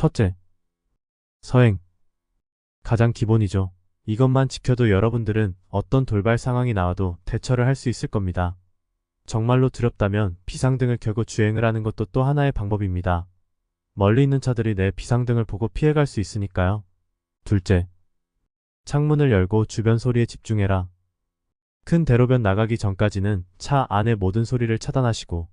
첫째, 서행. 가장 기본이죠. 이것만 지켜도 여러분들은 어떤 돌발 상황이 나와도 대처를 할 수 있을 겁니다. 정말로 두렵다면 비상등을 켜고 주행을 하는 것도 또 하나의 방법입니다. 멀리 있는 차들이 내 비상등을 보고 피해갈 수 있으니까요. 둘째, 창문을 열고 주변 소리에 집중해라. 큰 대로변 나가기 전까지는 차 안의 모든 소리를 차단하시고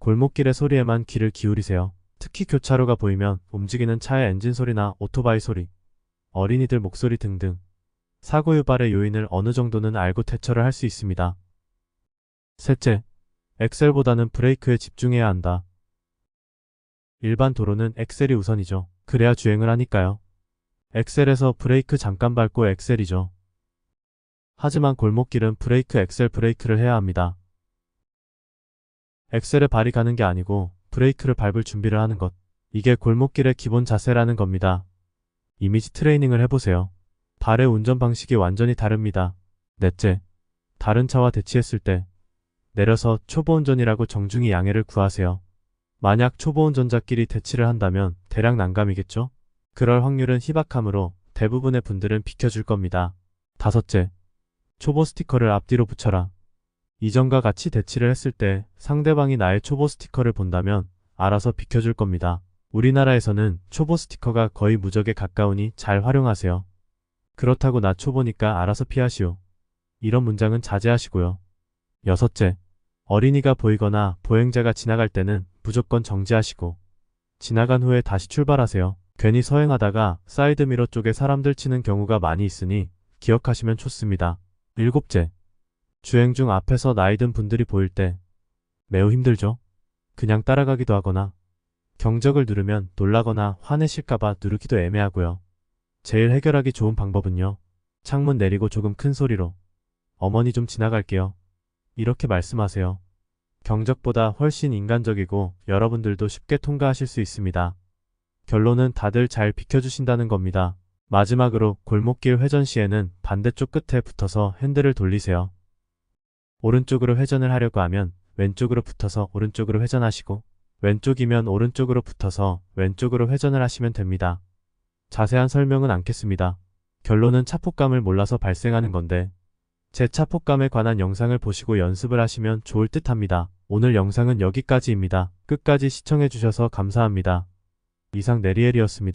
골목길의 소리에만 귀를 기울이세요. 특히 교차로가 보이면 움직이는 차의 엔진 소리나 오토바이 소리, 어린이들 목소리 등등 사고 유발의 요인을 어느 정도는 알고 대처를 할 수 있습니다. 셋째, 엑셀보다는 브레이크에 집중해야 한다. 일반 도로는 엑셀이 우선이죠. 그래야 주행을 하니까요. 엑셀에서 브레이크 잠깐 밟고 엑셀이죠. 하지만 골목길은 브레이크 엑셀 브레이크를 해야 합니다. 엑셀에 발이 가는 게 아니고 브레이크를 밟을 준비를 하는 것. 이게 골목길의 기본 자세라는 겁니다. 이미지 트레이닝을 해보세요. 발의 운전 방식이 완전히 다릅니다. 넷째, 다른 차와 대치했을 때 내려서 초보 운전이라고 정중히 양해를 구하세요. 만약 초보 운전자끼리 대치를 한다면 대략 난감이겠죠? 그럴 확률은 희박하므로 대부분의 분들은 비켜줄 겁니다. 다섯째, 초보 스티커를 앞뒤로 붙여라. 이전과 같이 대치를 했을 때 상대방이 나의 초보 스티커를 본다면 알아서 비켜줄 겁니다. 우리나라에서는 초보 스티커가 거의 무적에 가까우니 잘 활용하세요. 그렇다고 나 초보니까 알아서 피하시오. 이런 문장은 자제하시고요. 여섯째, 어린이가 보이거나 보행자가 지나갈 때는 무조건 정지하시고 지나간 후에 다시 출발하세요. 괜히 서행하다가 사이드미러 쪽에 사람들 치는 경우가 많이 있으니 기억하시면 좋습니다. 일곱째, 주행 중 앞에서 나이 든 분들이 보일 때 매우 힘들죠? 그냥 따라가기도 하거나 경적을 누르면 놀라거나 화내실까봐 누르기도 애매하고요. 제일 해결하기 좋은 방법은요. 창문 내리고 조금 큰 소리로 어머니 좀 지나갈게요. 이렇게 말씀하세요. 경적보다 훨씬 인간적이고 여러분들도 쉽게 통과하실 수 있습니다. 결론은 다들 잘 비켜주신다는 겁니다. 마지막으로 골목길 회전 시에는 반대쪽 끝에 붙어서 핸들을 돌리세요. 오른쪽으로 회전을 하려고 하면 왼쪽으로 붙어서 오른쪽으로 회전하시고 왼쪽이면 오른쪽으로 붙어서 왼쪽으로 회전을 하시면 됩니다. 자세한 설명은 않겠습니다. 결론은 차폭감을 몰라서 발생하는 건데 제 차폭감에 관한 영상을 보시고 연습을 하시면 좋을 듯 합니다. 오늘 영상은 여기까지입니다. 끝까지 시청해주셔서 감사합니다. 이상 네리엘이었습니다.